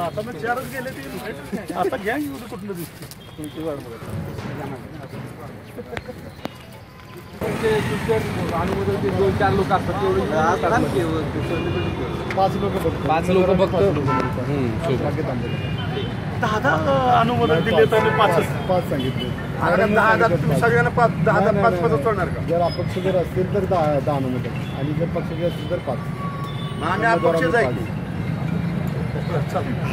आता चारच गेले ते आता येऊ कुठलं दिसते तुमची दोन चार लोक पाच लोक पाच लोक दहा अनुमोदन दिले तर पाच पाच सांगितले. दहा हजार तुम्ही सगळ्यांना पाच दहा हजार पाच पाच सोडणार का? जर अपक्ष जर असतील तर दहा दहा अनुमती आणि जर पक्ष जर असतील तर पाच. आम्ही अपक्षच आहे की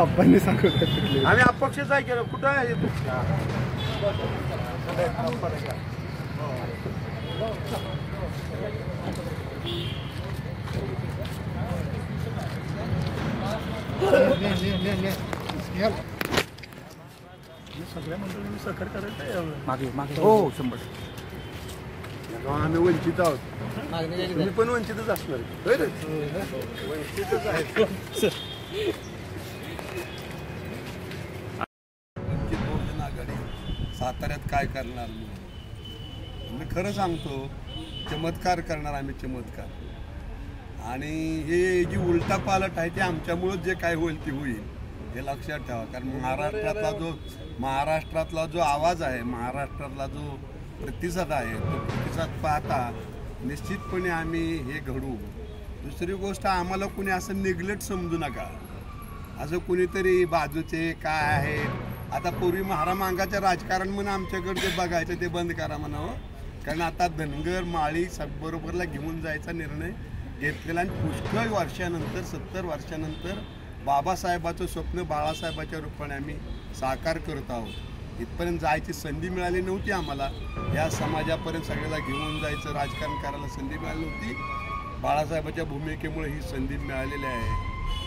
आपण सांगू आम्ही अपक्षच आहे की कुठं आहे तू? सगळ्या मंडळींनी सहकार्य करायचं आहे यावेळी. मागे मागे. हो. शंभर. आम्ही वंचित आहोत. तुम्ही पण वंचितच असणार. होय रे? वंचितच आहे. वंचित बहुजन आघाडी साताऱ्यात काय करणार म्हणून? मी खरं सांगतो चमत्कार करणार आम्ही चमत्कार. आणि हे जी उलटा पालट आहे ते आमच्यामुळं जे काय होईल ते होईल. हे लक्षात ठेवा. कारण महाराष्ट्रातला जो महाराष्ट्रातला जो आवाज आहे महाराष्ट्रातला जो प्रतिसाद आहे तो प्रतिसाद पाहता निश्चितपणे आम्ही हे घडू दुसरी गोष्ट आम्हाला कुणी असं निग्लेक्ट समजू नका. असं कुणीतरी बाजूचे काय आहे? आता पूर्वी महारामांगाचं राजकारण म्हणून आमच्याकडे जे बघायचं ते बंद करा म्हणावं हो. कारण आता धनगर माळी सब बरोबरला घेऊन जायचा निर्णय घेतलेला आणि पुष्कळ वर्षानंतर सत्तर वर्षानंतर बाबासाहेबाचं स्वप्न बाळासाहेबाच्या रूपाने आम्ही साकार करत आहोत. इथपर्यंत जायची संधी मिळाली नव्हती आम्हाला. या समाजापर्यंत सगळ्याला घेऊन जायचं राजकारण करायला संधी मिळाली नव्हती. बाळासाहेबाच्या भूमिकेमुळे ही संधी मिळालेली आहे.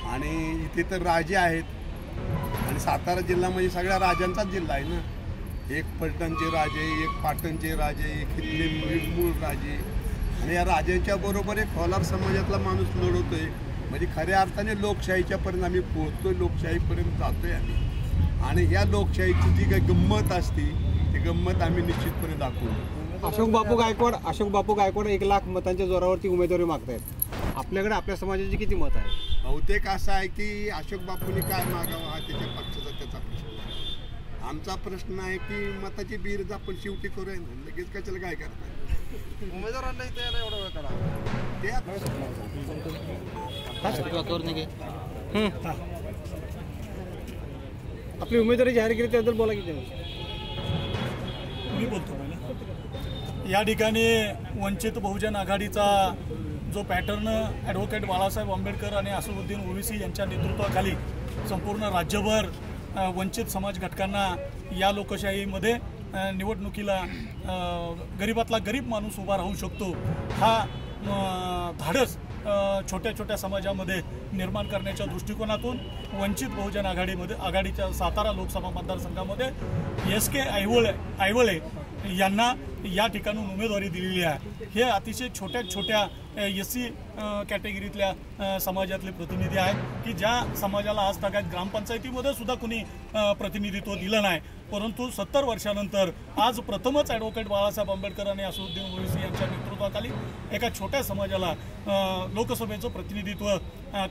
आणि इथे तर राजे आहेत. आणि सातारा जिल्हा म्हणजे सगळ्या राजांचाच जिल्हा आहे ना. एक पलटणचे राजे एक पाटणचे राजे एक इथले मूळ मूळ राजे. आणि या राजांच्या बरोबर एक खोलार समाजातला माणूस लढवतोय. म्हणजे खऱ्या अर्थाने लोकशाहीच्या पर्यंत आम्ही पोहोचतोय लोकशाहीपर्यंत जातोय आम्ही. आणि या लोकशाहीची जी काही गंमत असती ती गंमत आम्ही निश्चितपणे दाखवू. अशोक बापू गायकवाड अशोक बापू गायकवाड एक लाख मतांच्या जोरावरती उमेदवारी मागतायत. आपल्याकडे आपल्या समाजाची किती मत आहे बहुतेक असं आहे की अशोक बापूंनी काय मागावं हा त्याच्या पक्षाचा त्याचा प्रश्न आहे. आमचा प्रश्न आहे की मताची बीर आपण शेवटी करूया ना. लगेच कशाला काय करताय? उमेदवारांना ते आपली उमेदवारी जाहीर केली त्याबद्दल बोला की तुम्ही. मी बोलतो या ठिकाणी वंचित बहुजन आघाडीचा जो पॅटर्न ॲडव्होकेट बाळासाहेब आंबेडकर आणि असदुद्दीन ओवीसी यांच्या नेतृत्वाखाली संपूर्ण राज्यभर वंचित समाज घटकांना या लोकशाहीमध्ये निवडणुकीला गरीबातला गरीब माणूस उभा राहू शकतो. हा धाडस छोट्या छोट्या समाजामध्ये निर्माण करण्याच्या दृष्टिकोनातून वंचित बहुजन आघाडीमध्ये आघाडीच्या सातारा लोकसभा मतदारसंघामध्ये एस के ऐवळे ऐवळे यांना या ठिकाणून उमेदवारी दिलेली आहे. हे अतिशय छोट्या छोट्या एस सी कॅटेगरीतल्या समाजातले प्रतिनिधी आहेत की ज्या समाजाला आज तागायत ग्रामपंचायतीमध्ये सुद्धा कुणी प्रतिनिधित्व दिलं नाही. परंतु सत्तर वर्षानंतर आज प्रथमच ॲडव्होकेट बाळासाहेब आंबेडकर आणि असुद्दीन ओवेसी यांच्या नेतृत्वाखाली एका छोट्या समाजाला लोकसभेचं प्रतिनिधित्व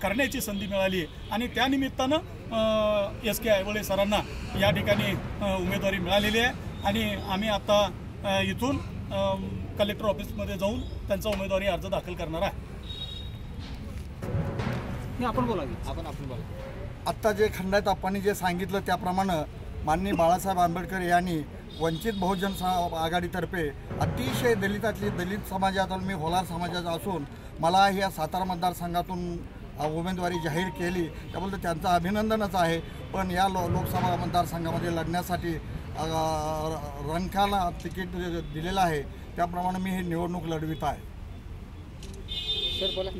करण्याची संधी मिळाली आणि त्यानिमित्तानं एस के आयवळे सरांना या ठिकाणी उमेदवारी मिळालेली आहे. आणि आम्ही आता इथून कलेक्टर ऑफिसमध्ये जाऊन त्यांचा उमेदवारी अर्ज दाखल करणार आहे. आपण बोला आपण आपण बोला आत्ता जे खंडात आपण जे सांगितलं त्याप्रमाणे माननीय बाळासाहेब आंबेडकर यांनी वंचित बहुजन सा- आघाडीतर्फे अतिशय दलितातली दलित समाजातून मी होलार समाजाचा असून मला या सातारा मतदारसंघातून उमेदवारी जाहीर केली. त्याबद्दल त्यांचं अभिनंदनच आहे. पण या लो लोकसभा मतदारसंघामध्ये लढण्यासाठी रंकाला तिकीट दिलेलं आहे. त्याप्रमाणे मी ही निवडणूक लढवित आहे. सर बोला.